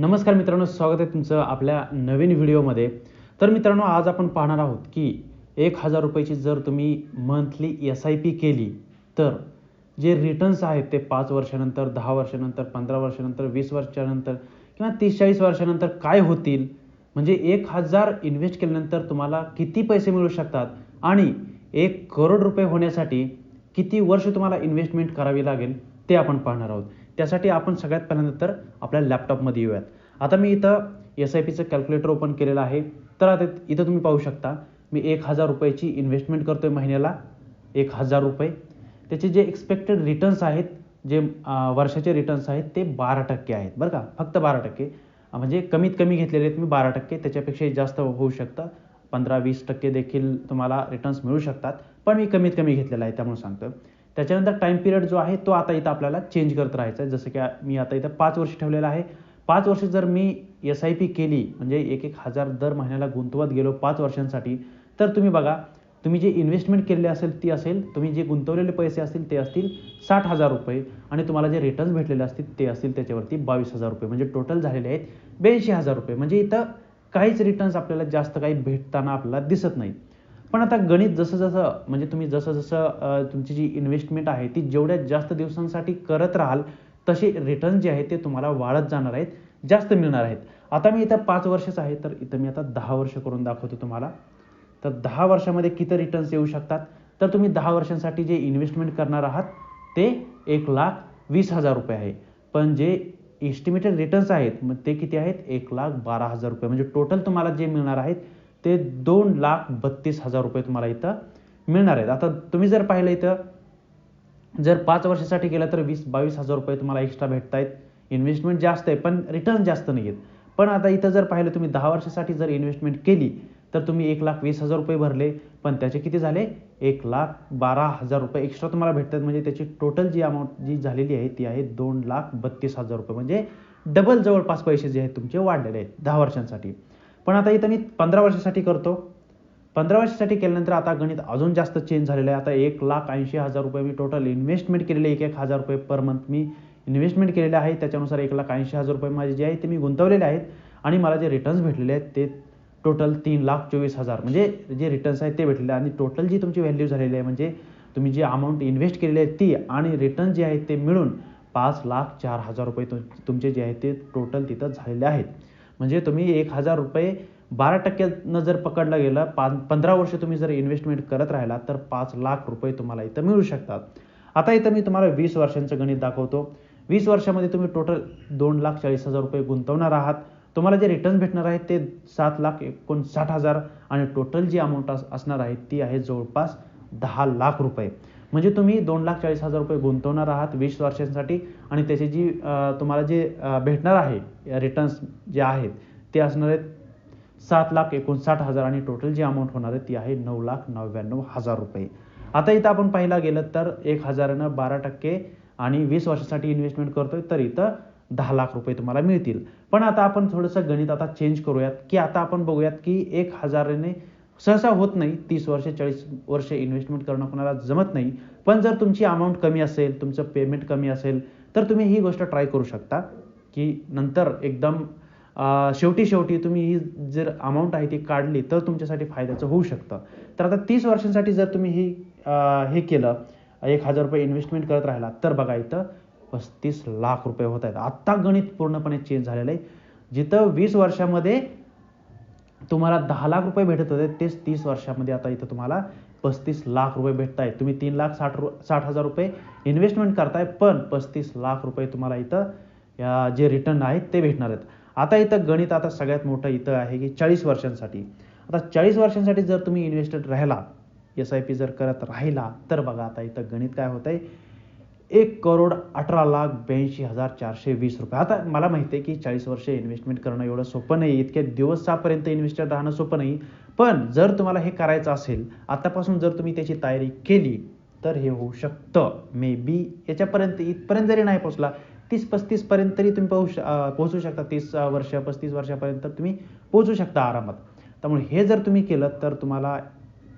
नमस्कार मित्रांनो स्वागत आहे तुमचं आपल्या नवीन व्हिडिओमध्ये. तर मित्रांनो आज आपण पाहणार आहोत की एक हजार रुपयाची जर तुम्ही मंथली एस आय पी केली तर जे रिटर्न्स आहेत ते पाच वर्षानंतर दहा वर्षानंतर पंधरा वर्षानंतर वीस वर्षानंतर किंवा तीस चाळीस वर्षानंतर काय होतील? म्हणजे एक हजार इन्व्हेस्ट केल्यानंतर तुम्हाला किती पैसे मिळू शकतात? आणि एक करोड रुपये होण्यासाठी किती वर्ष तुम्हाला इन्व्हेस्टमेंट करावी लागेल? ते आपण पाहणार आहोत. त्यासाठी आपण सगळ्यात पहिल्यांदा तर आपल्या लॅपटॉपमध्ये येऊयात. आता मी इथं एस आय पीचं कॅल्क्युलेटर ओपन केलेलं आहे. तर आता इथं तुम्ही पाहू शकता मी एक हजार रुपयाची इन्व्हेस्टमेंट करतो आहे महिन्याला. एक हजार रुपये. त्याचे जे एक्सपेक्टेड रिटर्न्स आहेत जे वर्षाचे रिटर्न्स आहेत ते बारा टक्के आहेत. बरं का? फक्त बारा टक्के. म्हणजे कमीत कमी घेतलेले आहेत मी बारा टक्के. त्याच्यापेक्षाही जास्त होऊ शकतं. पंधरा वीस टक्के देखील तुम्हाला रिटर्न्स मिळू शकतात. पण मी कमीत कमी घेतलेला आहे त्यामुळे सांगतो त्याच्यानंतर टाईम पिरियड जो आहे तो आता इथं आपल्याला चेंज करत राहायचा आहे जसं की मी आता इथं पाच वर्ष ठेवलेलं आहे. पाच वर्ष जर मी एस आय पी केली म्हणजे एक एक हजार दर महिन्याला गुंतवत गेलो पाच वर्षांसाठी तर तुम्ही बघा तुम्ही जे इन्व्हेस्टमेंट केलेली असेल ती असेल तुम्ही जे गुंतवलेले पैसे असतील ते असतील साठ हजार रुपये. आणि तुम्हाला जे रिटर्न्स भेटलेले असतील ते असतील त्याच्यावरती बावीस हजार रुपये. म्हणजे टोटल झालेले आहेत ब्याऐंशी हजार रुपये. म्हणजे इथं काहीच रिटर्न्स आपल्याला जास्त काही भेटताना आपल्याला दिसत नाही पण आता गणित जसं जसं म्हणजे तुम्ही जसं जसं तुमची जी इन्व्हेस्टमेंट आहे ती जेवढ्या जास्त दिवसांसाठी करत राहाल तसे रिटर्न जे आहेत ते तुम्हाला वाढत जाणार आहेत जास्त मिळणार आहेत. आता मी इथं पाच वर्षच आहे तर इथं मी आता दहा वर्ष करून दाखवतो तुम्हाला. तर दहा वर्षामध्ये किती रिटर्न्स येऊ शकतात? तर तुम्ही दहा वर्षांसाठी जे इन्व्हेस्टमेंट करणार आहात ते एक लाख वीस हजार रुपये आहे. पण जे इस्टिमेटेड रिटर्न्स आहेत मग ते किती आहेत? एक लाख बारा हजार रुपये. म्हणजे टोटल तुम्हाला जे मिळणार आहेत ते दोन लाख बत्तीस हजार रुपये तुम्हाला इथं मिळणार आहेत. आता तुम्ही जर पाहिलं इथं जर पाच वर्षासाठी केलं तर वीस बावीस हजार रुपये तुम्हाला एक्स्ट्रा भेटत आहेत इन्व्हेस्टमेंट जास्त आहे पण रिटर्न जास्त नाही आहेत पण आता इथं जर पाहिलं तुम्ही दहा वर्षासाठी जर इन्व्हेस्टमेंट केली तर तुम्ही एक लाख वीस हजार रुपये भरले. पण त्याचे किती झाले? एक लाख बारा हजार रुपये एक्स्ट्रा तुम्हाला भेटतात. म्हणजे त्याची टोटल जी अमाऊंट जी झालेली आहे ती आहे दोन लाख बत्तीस हजार रुपये. म्हणजे डबल जवळपास पैसे जे आहेत तुमचे वाढलेले आहेत दहा वर्षांसाठी. पण आता इथं मी पंधरा वर्षासाठी करतो. पंधरा वर्षासाठी केल्यानंतर आता गणित अजून जास्त चेंज झालेलं आहे. आता एक लाख ऐंशी हजार रुपये मी टोटल इन्व्हेस्टमेंट केलेले एक एक हजार रुपये पर मंथ मी इन्व्हेस्टमेंट केलेले आहे. त्याच्यानुसार एक लाख ऐंशी हजार रुपये माझे जे आहे ते मी गुंतवलेले आहेत. आणि मला जे रिटर्न्स भेटलेले आहेत ते टोटल तीन लाख चोवीस हजार. म्हणजे जे रिटर्न्स आहेत ते भेटलेले आणि टोटल जी तुमची व्हॅल्यू झालेली आहे म्हणजे तुम्ही जी अमाऊंट इन्व्हेस्ट केलेली आहे ती आणि रिटर्न जे आहेत ते मिळून पाच लाख चार हजार रुपये तुम तुमचे जे आहेत ते टोटल तिथं झालेले आहेत. म्हणजे तुम्ही एक हजार रुपये बारा टक्क्यानं जर पकडलं गेलं पाच पंधरा वर्ष तुम्ही जर इन्व्हेस्टमेंट करत राहिला तर पाच लाख रुपये तुम्हाला इथं मिळू शकतात. आता इथं मी तुम्हाला वीस वर्षांचं गणित दाखवतो. वीस वर्षामध्ये तुम्ही टोटल दोन लाख चाळीस हजार रुपये गुंतवणार आहात. तुम्हाला जे रिटर्न भेटणार आहेत ते सात लाख एकोणसाठ हजार आणि टोटल जी अमाऊंट असणार आहे ती आहे जवळपास दहा लाख रुपये. म्हणजे तुम्ही दोन लाख चाळीस हजार रुपये गुंतवणार आहात वीस वर्षांसाठी आणि त्याची जी तुम्हाला जे भेटणार आहे रिटर्न्स जे आहेत ते असणार आहेत सात लाख एकोणसाठ हजार आणि टोटल जी अमाऊंट होणार आहे ती आहे नऊ लाख नव्याण्णव हजार रुपये. आता इथं आपण पाहिला गेलं तर एक हजारानं बारा टक्के आणि वीस वर्षासाठी इन्व्हेस्टमेंट करतोय तर इथं दहा लाख रुपये तुम्हाला मिळतील. पण आता आपण थोडंसं गणित आता चेंज करूयात की आता आपण बघूयात की एक हजाराने सहसा होत नाही. तीस वर्ष चाळीस वर्ष इन्व्हेस्टमेंट करणं कोणाला जमत नाही. पण जर तुमची अमाऊंट कमी असेल तुमचं पेमेंट कमी असेल तर तुम्ही ही गोष्ट ट्राय करू शकता. की नंतर एकदम शेवटी शेवटी तुम्ही ही जर अमाऊंट आहे ती काढली तर तुमच्यासाठी फायद्याचं होऊ शकतं. तर आता तीस वर्षांसाठी जर तुम्ही ही हे केलं एक हजार रुपये इन्व्हेस्टमेंट करत राहिला तर बघा इथं पस्तीस लाख रुपये होत आहेत. आत्ता गणित पूर्णपणे चेंज झालेलं आहे. जिथं वीस वर्षामध्ये तुम्हाला दहा लाख रुपये भेटत होते तेच तीस वर्षामध्ये आता इथं तुम्हाला पस्तीस लाख रुपये भेटत आहेत तुम्ही तीन लाख साठ रु साठ हजार रुपये इन्व्हेस्टमेंट करताय पण पस्तीस लाख रुपये तुम्हाला इथं या जे रिटर्न आहेत ते भेटणार आहेत. आता इथं गणित आता सगळ्यात मोठं इथं आहे की चाळीस वर्षांसाठी. आता चाळीस वर्षांसाठी जर तुम्ही इन्व्हेस्टेड राहिला एस आय पी जर करत राहिला तर बघा आता इथं गणित काय होत आहे एक करोड अठरा लाख ब्याऐंशी हजार चारशे वीस रुपये. आता मला माहिती आहे की चाळीस वर्ष इन्व्हेस्टमेंट करणं एवढं सोपं नाही इतक्या दिवसापर्यंत इन्व्हेस्टर राहणं सोपं नाही. पण जर तुम्हाला हे करायचं असेल आतापासून जर तुम्ही त्याची तयारी केली तर हे होऊ शकतं. मे बी याच्यापर्यंत इथपर्यंत जरी नाही पोहोचला तीस पस्तीसपर्यंत तरी तुम्ही पोहोच पोहोचू शकता. तीस वर्ष पस्तीस वर्षापर्यंत तुम्ही पोहोचू शकता आरामात. त्यामुळे हे जर तुम्ही केलं तर तुम्हाला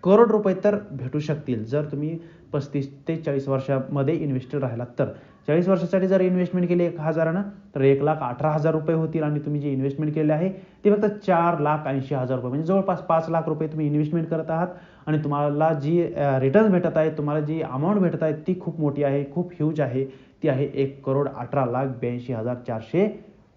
करोड रुपये तर भेटू शकतील. जर तुम्ही पस्तीस ते चाळीस वर्षामध्ये इन्व्हेस्टेड राहिलात तर. चाळीस वर्षासाठी जर इन्व्हेस्टमेंट केली एक हजारानं तर एक लाख अठरा हजार रुपये होतील आणि तुम्ही जी इन्व्हेस्टमेंट केले आहे ते फक्त चार लाख ऐंशी हजार रुपये. म्हणजे जवळपास पाच लाख रुपये तुम्ही इन्व्हेस्टमेंट करत आहात आणि तुम्हाला जी रिटर्न भेटत आहे तुम्हाला जी अमाऊंट भेटत आहे ती खूप मोठी आहे खूप ह्यूज आहे. ती आहे एक करोड अठरा लाख ब्याऐंशी हजार चारशे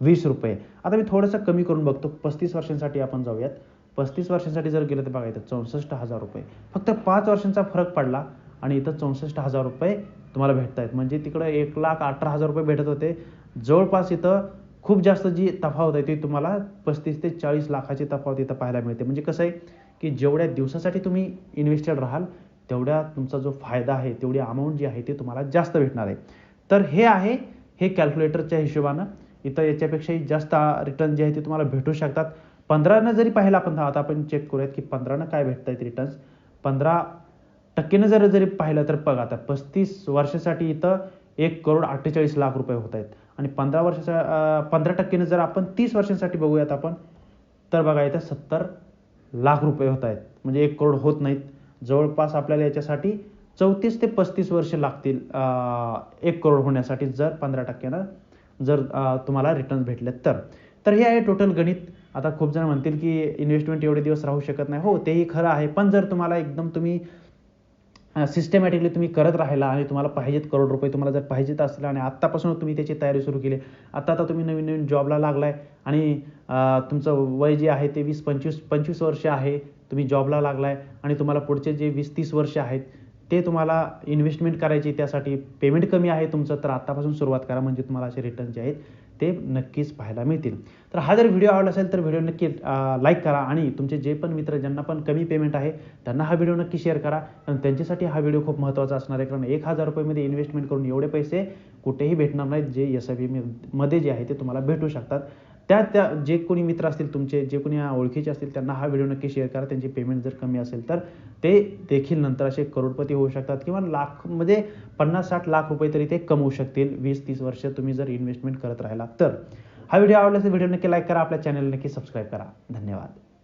वीस रुपये. आता मी थोडंसं कमी करून बघतो. पस्तीस वर्षांसाठी आपण जाऊयात. पस्तीस वर्षांसाठी जर गेलं तर बघा इथं चौसष्ट हजार रुपये. फक्त पाच वर्षांचा फरक पडला आणि इथं चौसष्ट हजार रुपये तुम्हाला भेटत आहेत. म्हणजे तिकडं एक लाख अठरा हजार रुपये भेटत होते. जवळपास इथं खूप जास्त जी तफावत आहे ती तुम्हाला पस्तीस ते चाळीस लाखाची तफावत इथं पाहायला मिळते. म्हणजे कसं आहे की जेवढ्या दिवसासाठी तुम्ही इन्व्हेस्टेड राहाल तेवढ्या तुमचा जो फायदा आहे तेवढी अमाऊंट जी आहे ती तुम्हाला जास्त भेटणार आहे. तर हे आहे हे कॅल्क्युलेटरच्या हिशोबानं. इथं याच्यापेक्षाही जास्त रिटर्न जे आहे ते तुम्हाला भेटू शकतात. पंधरानं जरी पाहिलं आपण आता आपण चेक करूयात की पंधरानं काय भेटत आहेत रिटर्न्स पंधरा टक्केनं जर जरी पाहिलं तर बघा आता पस्तीस वर्षासाठी इथं एक करोड अठ्ठेचाळीस लाख रुपये होत आहेत. आणि पंधरा वर्षाचा पंधरा टक्केनं जर आपण तीस वर्षांसाठी बघूयात आपण तर बघा इथं सत्तर लाख रुपये होत आहेत. म्हणजे एक करोड होत नाहीत. जवळपास आपल्याला याच्यासाठी चौतीस ते पस्तीस वर्ष लागतील एक करोड होण्यासाठी जर पंधरा टक्क्यानं जर तुम्हाला रिटर्न भेटले तर. तर हे आहे टोटल गणित. आता खूप जण म्हणतील की इन्व्हेस्टमेंट एवढे दिवस राहू शकत नाही. हो तेही खरं आहे. पण जर तुम्हाला एकदम तुम्ही सिस्टमॅटिकली तुम्ही करत राहिला आणि तुम्हाला पाहिजेत करोड रुपये तुम्हाला जर पाहिजेत असतील आणि आत्तापासून तुम्ही त्याची तयारी सुरू केली आत्ता आता तुम्ही नवीन नवीन जॉबला लागलाय आणि तुमचं वय जे आहे ते वीस पंचवीस पंचवीस वर्ष आहे तुम्ही जॉबला लागलाय आणि तुम्हाला पुढचे जे वीस तीस वर्ष आहेत ते तुम्हाला इन्व्हेस्टमेंट करायची त्यासाठी पेमेंट कमी आहे तुमचं तर आत्तापासून सुरुवात करा. म्हणजे तुम्हाला असे रिटर्न जे आहेत ते नक्कीच पाहायला मिळतील. तर हा जर व्हिडिओ आवडला असेल तर व्हिडिओ नक्की लाईक करा आणि तुमचे जे पण मित्र ज्यांना पण कमी पेमेंट आहे त्यांना हा व्हिडिओ नक्की शेअर करा. कारण त्यांच्यासाठी हा व्हिडिओ खूप महत्त्वाचा असणार आहे. कारण एक हजार रुपयेमध्ये इन्व्हेस्टमेंट करून एवढे पैसे कुठेही भेटणार नाहीत जे एस आय पीमध्ये जे आहे ते तुम्हाला भेटू शकतात. त्या त्या जे कोणी मित्र असतील तुमचे जे कोणी ओळखीचे असतील त्यांना हा व्हिडिओ नक्की शेअर करा. त्यांची पेमेंट जर कमी असेल तर ते देखील नंतर असे करोडपती होऊ शकतात किंवा लाख म्हणजे पन्नास साठ लाख रुपये तरी ते कमवू शकतील. वीस तीस वर्ष तुम्ही जर इन्व्हेस्टमेंट करत राहिला तर. हा व्हिडिओ आवडला तर व्हिडिओ नक्की लाईक करा. आपल्या चॅनल नक्की सबस्क्राईब करा. धन्यवाद.